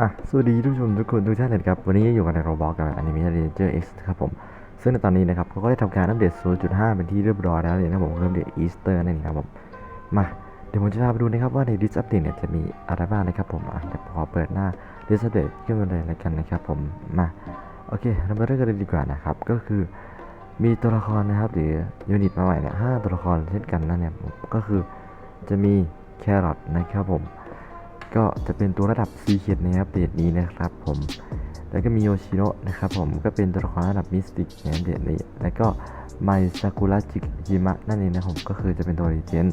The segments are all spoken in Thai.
อะสวัสดีทุกชมทุกคนทุกท่านเลยครับ วันนี้อยู่กันในโรบอกกับ Animation Ranger X ครับผม ซึ่งในตอนนี้นะครับเขาก็ได้ทำการอัปเดต 0.5 เป็นที่เรียบร้อยแล้วเลยนะผมเริ่มเดตอีสเตอร์นั่นเองครับผม มาเดี๋ยวผมจะพาไปดูนะครับว่าในดิสอัปเดตเนี่ยจะมีอะไรบ้างนะครับผมอะเดี๋ยวขอเปิดหน้าดิสอัปเดตขึ้นมาเลยแล้วกันนะครับผมมาโอเคเรามาเริ่มกันเลยดีกว่านะครับก็คือมีตัวละครนะครับหรือยูนิตมาใหม่เนี่ยห้าตัวละครเช่นกันนั่นเนี่ยผมก็คือจะมีแครอทนะครับผม ก็จะเป็นตัวระดับซีเคียในอัปเดตนี้นะครับผม แล้วก็มีโยชิโนะนะครับผมก็เป็นตัวละครระดับมิสติกในอัปเดตนี้ แล้วก็ไมซากุระจิจิมะนั่นเองนะผมก็คือจะเป็นตัวรีเจน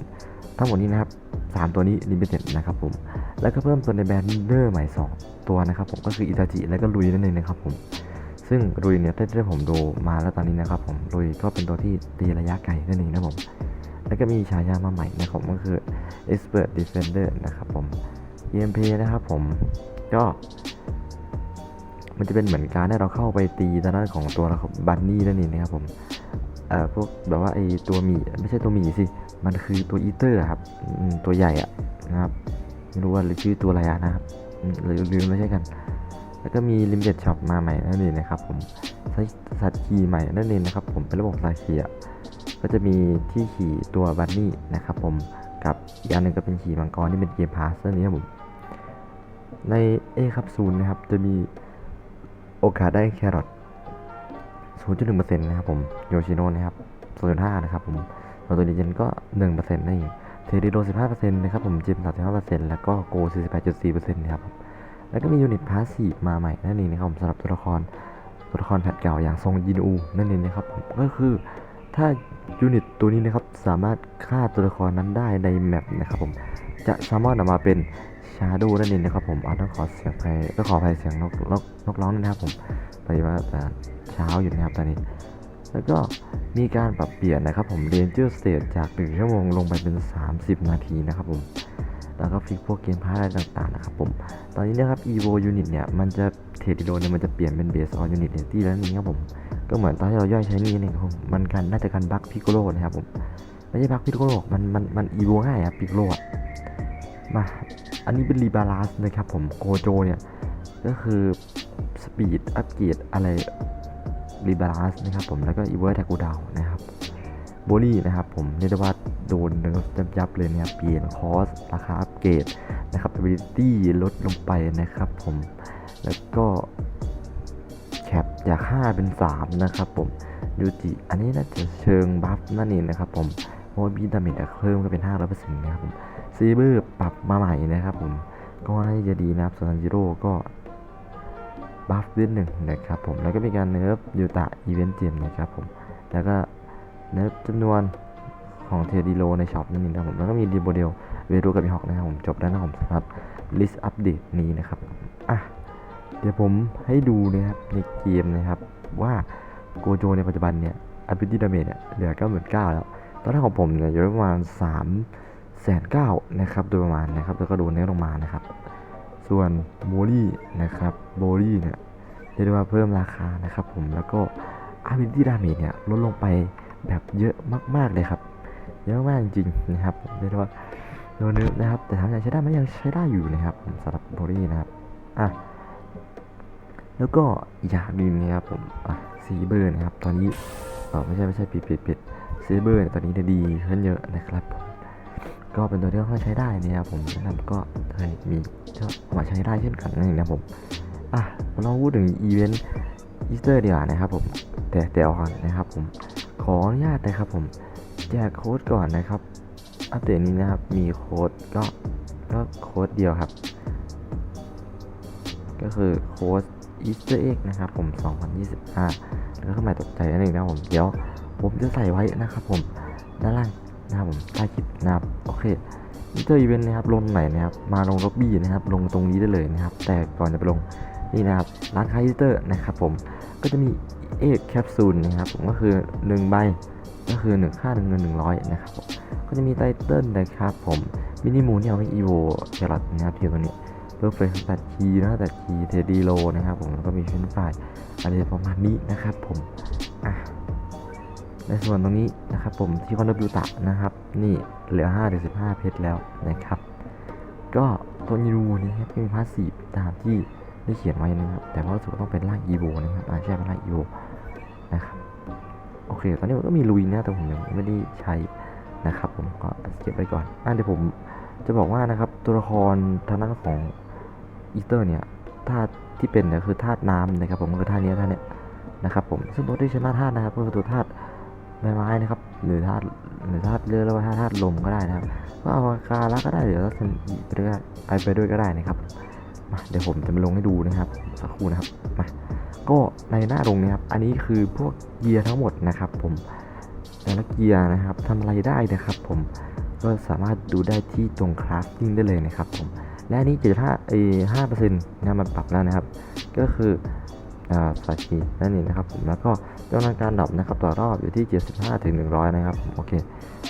ทั้งหมดนี้นะครับสามตัวนี้ลิมิเต็ดนะครับผม แล้วก็เพิ่มตัวในแบนเดอร์ใหม่ 2 ตัวนะครับผมก็คืออิตาจิแล้วก็ลุยนั่นเองนะครับผมซึ่งลุยเนี่ยได้ได้ผมดูมาแล้วตอนนี้นะครับผมลุยก็เป็นตัวที่ตีระยะไกลนั่นเองนะผม แล้วก็มีฉายามาใหม่นะครับผมก็คือ Expert Defender นะครับผม EMP นะครับผมก็ มันจะเป็นเหมือนการให้เราเข้าไปตีทางด้านของตัวบันนี่นั่นเองนะครับผมเอ่อพวกแบบว่าไอตัวหมีไม่ใช่ตัวหมีสิ มันคือตัวอีเตอร์ครับตัวใหญ่อะนะครับไม่รู้ว่าชื่อตัวอะไรนะครับอืมลืมลืมไม่ใช่กัน แล้วก็มี Limited Shop มาใหม่นั่นเองนะครับผมใช้สัตว์ขี่ใหม่นั่นเองนะครับผมเป็นระบบสายขี่ก็จะมีที่ขี่ตัวบันนี่นะครับผม กับอีกอันหนึ่งก็เป็นขี่มังกรที่เป็นเกมพาสนั่นเองครับผม ในเอคับซูนนะครับ จะมีโอกาสได้แครอท0.1%นะครับผมโยชิโนะนะครับ0.5นะครับผมส่วนตัวดีเจนก็ 1%นั่นเองเทดิโด15%นะครับผมจิม35%แล้วก็โก48.4%นะครับแล้วก็มียูนิตพาสซีฟมาใหม่นั่นเองนะครับผมสำหรับตัวละครตัวละครแพทเก่าอย่างทรงยินอูนั่นเองนะครับผมก็คือ ถ้ายูนิตตัวนี้นะครับสามารถฆ่าตัวละครนั้นได้ในแมปนะครับผมจะสามารถออกมาเป็นชาดูนั่นเองนะครับผมเอาต้องขอเสียงไปต้องขออภัยเสียงนกนกนกร้องนะครับผมพอดีว่าจะเช้าอยู่นะครับตอนนี้ แล้วก็มีการปรับเปลี่ยนนะครับผมเรนเจอร์สเตจจาก1ชั่วโมงลงไปเป็น 30 นาทีนะครับผมแล้วก็ฟิกพวกเกมพาร์ทอะไรต่างๆนะครับผม ตอนนี้นะครับ evo unit เนี่ย มันจะเทรดโดเนี่ยมันจะเปลี่ยนเป็นเบสออนยูนิตที่แล้วนี้ครับผม ก็เหมือนตอนที่เราย่อยใช้นี่เองครับผมมันกันน่าจะกันบั๊กพิกโกโลนะครับผมไม่ใช่บั๊กพิกโกโลมันมันมัน evo ง่ายครับพิกโกโลอะมาอันนี้เป็นรีบาลานซ์นะครับผมโกโจเนี่ยก็คือสปีดอัปเกรดอะไรรีบาลานซ์นะครับผมแล้วก็อีเวอร์แทกูดาวนะครับโบลี่นะครับผมเรียกได้ว่าโดนเนิร์ฟยับๆเลยเนี่ยเปลี่ยนคอสราคาอัปเกรดนะครับ ability ลดลงไปนะครับผมแล้วก็ แคปจาก5เป็น 3 นะครับผมยูจิอันนี้น่าจะเชิงบัฟนั่นเองนะครับผมเพราะว่าบีดาเมจเพิ่มก็เป็น 500%นะครับผมซีเบอร์ปรับมาใหม่นะครับผมก็น่าจะดีนะครับส่วนจิโร่ก็บัฟนิดหนึ่งนะครับผมแล้วก็มีการเนิร์ฟยูตะอีเวนต์เจมนะครับผมแล้วก็เนิร์ฟจำนวนของเทดิโลในช็อปนั่นเองนะครับผมแล้วก็มีดีโบเดลเวรูกับมีฮอกนะครับผมจบแล้วนะครับผมสำหรับลิสต์อัปเดตนี้นะครับอะ เดี๋ยวผมให้ดูนะครับในเกมนะครับว่าโกโจในปัจจุบันเนี่ยอัพดิดาเมจเนี่ยเหลือ 99,000แล้ว ตอนแรกของผมเนี่ยอยู่ที่ประมาณ3แสนเก้านะครับโดยประมาณนะครับแล้วก็โดนเนื้อลงมานะครับ ส่วนโบลี่นะครับโบลี่เนี่ยเรียกได้ว่าเพิ่มราคานะครับผมแล้วก็อาร์บิตี้ดาเมจเนี่ยลดลงไปแบบเยอะมากๆเลยครับเยอะมากจริงๆนะครับเรียกได้ว่าโดนเนื้อนะครับแต่ถามยังใช้ได้ไหมยังใช้ได้อยู่นะครับสำหรับโบลี่นะครับอะ แล้วก็อย่างหนึ่งนะครับผมอะซีเบอร์นะครับ ตอนนี้เออไม่ใช่ไม่ใช่ปิดปิดปิดซีเบอร์ตอนนี้เนี่ยดีขึ้นเยอะนะครับผมก็เป็นตัวที่ค่อนข้างใช้ได้นะครับผมนะครับก็เคยมีก็เอามาใช้ได้เช่นกันนั่นเองนะผมอะเราพูดถึงอีเวนต์อีสเตอร์ดีกว่านะครับผมแต่แต่ก่อนนะครับ ผมขออนุญาตนะครับผมแจกโค้ดก่อนนะครับอัปเดตนี้นะครับมีโค้ดก็ก็โค้ดเดียวครับ ก็คือโค้ด Easter egg นะครับผม 2025 แล้วก็หมายตกใจนั่นเองนะครับผม เดี๋ยวผมจะใส่ไว้นะครับผม ด้านล่างนะครับผม ใต้คลิปนะครับ โอเคอินเตอร์อีเวนต์นะครับ ลงไหนนะครับ มาลงล็อบบี้นะครับ ลงตรงนี้ได้เลยนะครับ แต่ก่อนจะไปลงนี่นะครับ ร้านค้าอินเตอร์นะครับผม ก็จะมีเอ็กแคปซูลนะครับผมก็คือ 1 ใบ ก็คือ 1 ค่า1เงิน100 นะครับผม ก็จะมีไตเติ้ลนะครับผม มินิมูนที่เอาไว้อีโวแครอทนะครับที่ตรงนี้ เพื่อเฟรนตัดคีนะตัดคีเทดีโลนะครับผมแล้วก็มีเฟรนช์ฟายอะไรประมาณนี้นะครับผมอะในส่วนตรงนี้นะครับผมที่คอนโดบิวตะนะครับ นี่เหลือ5ถึง15เพชรแล้วนะครับ ก็ตัวนีรูนี้ครับม่มีพาสซีฟตามที่ได้เขียนไว้นะครับ แต่ว่าสึกว่าต้องเป็นร่างอีโวนะครับอาใช่เป็นร่างอีโวนะครับโอเค ตอนนี้มันก็มีลุยนะแต่ผมยังไม่ได้ใช้นะครับ ผมก็เก็บไว้ก่อนอะเดี๋ยวผมจะบอกว่านะครับตัวละครทางด้านของ อีเตอร์เนี่ยธาตุที่เป็นเนี่ยคือธาตุน้ำนะครับผมก็คือธาตุนี้ธาตุเนี้ยนะครับผมซึ่งตัวที่ชนะธาตุนะครับก็คือตัวธาตุใบไม้นะครับหรือธาตุหรือธาตุเรือแล้วว่าธาตุลมก็ได้นะครับก็เอาคาระก็ได้หรือว่าเซนอิไปด้วยไปไปด้วยก็ได้นะครับมาเดี๋ยวผมจะมาลงให้ดูนะครับสักครู่นะครับมาก็ในหน้าตรงนี้ครับ อันนี้คือพวกเกียร์ทั้งหมดนะครับ ผมแต่ละเกียร์นะครับทำอะไรได้นะครับ ผมก็สามารถดูได้ที่ตรงคราฟติ้งได้เลยนะครับ ผม และอันนี้เจ็ดห้าเอห้าเปอร์เซ็นต์นะมันปรับแล้วนะครับ ก็คืออ่าสาชีนั่นเองนะครับผมแล้วก็จำนวนการดรอปนะครับต่อรอบอยู่ที่ 75ถึง100 นะครับโอเค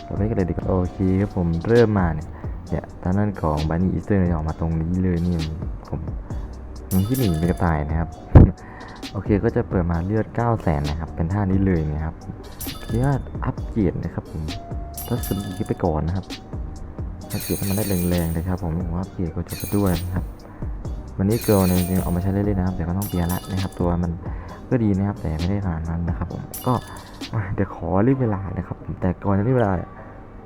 เราไม่กันเลยดีกว่าโอเคครับผมเริ่มมาเนี่ยเนี่ยทางด้านของบันนี่อีสเตอร์เนี่ยออกมาตรงนี้เลยนี่ผมมันที่หนึ่งเป็นกระต่ายนะครับ โอเคก็จะเปิดมาเลือด 9 0 0แสนนะครับ เป็นท่านี้เลยนะครับเรียกอัปเกรดนะครับผมถ้าสมีไปก่อนนะครับ อัปเกรดให้มันได้แรงๆเลยครับผมผมว่าปเกรดก็จบไปด้วยนะครับวันนี้เกิร์ลเนี่ยจริงๆเอามาใช้เล่นๆนะครับ แต่ก็ต้องเปลี่ยนละนะครับ ตัวมันก็ดีนะครับ แต่ไม่ได้ขนาดนั้นนะครับ ผมก็เดี๋ยวขอรีบเวลานะครับ แต่ก่อนจะรีบเวลา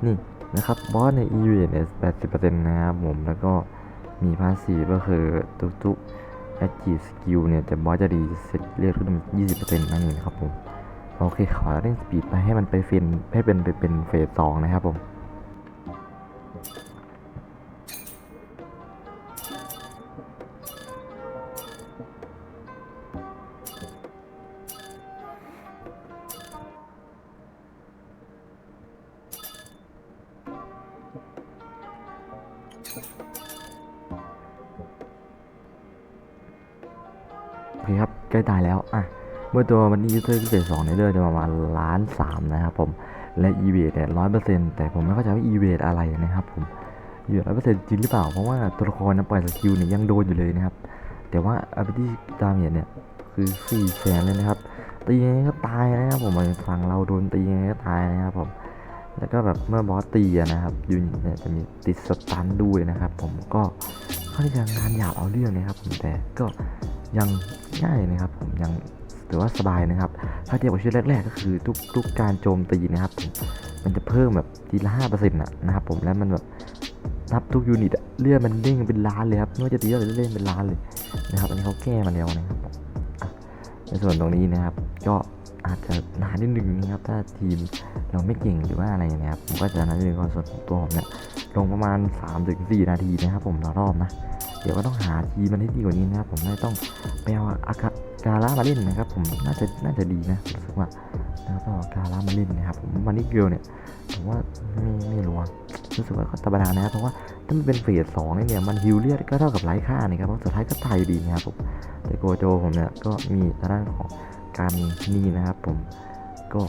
นี่นะครับบอสใน e v เนี่ย80%นะครับผมแล้วก็มีพาสซีฟก็คือทุกๆ active skill เนี่ยจะบอสจะดีเซตเรียกขึ้นมา20%นั่นเองนะครับผมโอเคขอเร่งสปีดไปให้มันไปเฟนให้เป็นไปเป็นเฟสสองนะครับผม โอเคครับใกล้ตายแล้ว อะ เมื่อตัวมันนี่ยูเซอร์พิเศษสองในเลือดจะประมาณล้านสามนะครับผม และ e v a t เนี่ยร้อยเปอร์เซ็นต์แต่ผมไม่เข้าใจว่า e v a t อะไรนะครับผม e v a t ร้อยเปอร์เซ็นต์จริงหรือเปล่า เพราะว่าตัวละครนะปล่อยสกิลเนี่ยยังโดนอยู่เลยนะครับ แต่ว่า ability damage เนี่ยคือสี่แสนเลยนะครับตียังไงก็ตายนะครับผมฝั่งเราโดนตียังไงก็ตายนะครับผม แล้วก็แบบเมื่อบอสตีนะครับยูนิตเนี่ยจะมีติดสตันด้วยนะครับ ผมก็ค่อนข้างงานหยาบเอาเรื่องนะครับ ผมแต่ก็ยังง่ายนะครับ ผมยังถือว่าสบายนะครับ ถ้าเทียบกับชุดแรก ๆ ก็คือทุกทุกการโจมตีนะครับผมมันจะเพิ่มแบบทีละห้าเปอร์เซ็นต์นะครับผมแล้วมันแบบนับทุกยูนิตเลือดมันเด้งเป็นล้านเลยครับไม่ว่าจะตีอะไรเล่นเป็นล้านเลยนะครับอันนี้เขาแก้มาแล้วนะครับในส่วนตรงนี้นะครับ ก็ อาจจะนานนิดนึงนะครับ ถ้าทีมเราไม่เก่งหรือว่าอะไรนะครับผมก็จะนานนิดนึงก่อนส่วนของตัวผมเนี่ยลงประมาณ 3-4 นาทีนะครับผมต่อรอบนะ เดี๋ยวก็ต้องหาทีมมันให้ดีกว่านี้นะครับผมไม่ต้องไปเอาอากาการ่ามาเล่นนะครับ ผมน่าจะน่าจะดีนะรู้สึกว่าแล้วก็เอาการ่ามาเล่นนะครับผมวันนี้เกลเนี่ยผมว่าไม่ไม่รู้รู้สึกว่าก็ธรรมดานะครับเพราะว่าถ้ามันเป็นเฟสสองเนี่ยมันฮิวเลียดก็เท่ากับไร้ค่านะครับเพราะสุดท้ายก็ตายอยู่ดีนะครับผมแต่โกโจผมเนี่ยก็มีด้านของ การนี่นะครับ ผมก็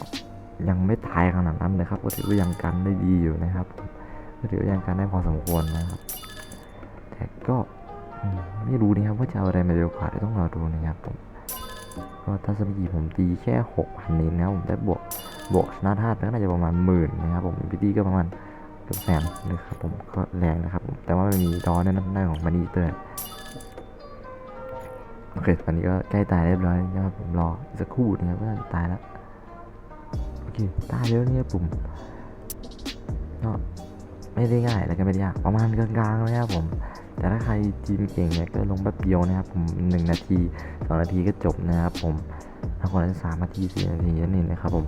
ยังไม่ตายขนาดนั้นนะครับ ก็ถือว่ายังกันได้ดีอยู่นะครับผมก็ถือว่ายังกันได้พอสมควรนะครับ แต่ก็ไม่รู้นะครับว่าจะเอาอะไรมาเร็วกว่าดต้องรอดูนะครับผมก็ถ้าสมีผมตีแค่หกพันนี้นะผมได้บวกบวกชนะธาตุก็น่าจะประมาณหมื่นนะครับผมพีดีก็ประมาณเกือบแสนนะครับผมก็แรงนะครับ แต่ว่ามันมีดอในน้ำหน้าของมันนีเตอร์ โอเค ตอนนี้ก็ใกล้ตายเรียบร้อยนะครับผมรอสักครู่นะครับก็ตายแล้วโอเค ตายแล้วเนี่ยผมก็ไม่ได้ง่ายแล้วก็ไม่ได้ยากประมาณกลางๆนะครับผม แต่ถ้าใครทีมเก่งเนี่ยก็ลงแป๊บเดียวนะครับผมหนึ่งนาทีสองนาทีก็จบนะครับผมถ้าคนละสามนาทีสี่นาทีนั่นเองนะครับผม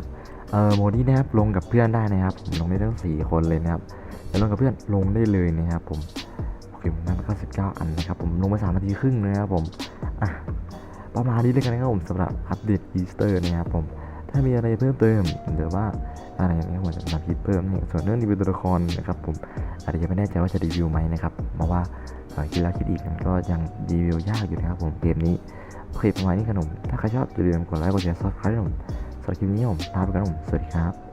เออโมดี้นะครับลงกับเพื่อนได้นะครับผมลงได้ทั้งสี่คนเลยนะครับแต่ลงกับเพื่อนลงได้เลยนะครับผมโอเคผมนั่งเก้าสิบเก้าอันนะครับผมลงไปสามนาทีครึ่งนะครับผม ประมาณนี้เลยกันนะครับผมสำหรับอัปเดตอีสเตอร์นะครับผมถ้ามีอะไรเพิ่มเติมหรือว่าอะไรอย่างเงี้ยผมจะมาคิดเพิ่มเนี่ยส่วนเรื่องรีวิวตัวละครนะครับผมอาจจะยังไม่แน่ใจว่าจะรีวิวไหมนะครับเพราะว่าคิดแล้วคิดอีกมันก็ยังรีวิวยากอยู่นะครับผมเกมนี้โอเคประมาณนี้ขนม ถ้าใครชอบอย่าลืมกดไลค์กดแชร์ซับสไครต์ผมสำหรับคลิปนี้ผมลาไปกันครับผมสวัสดีครับ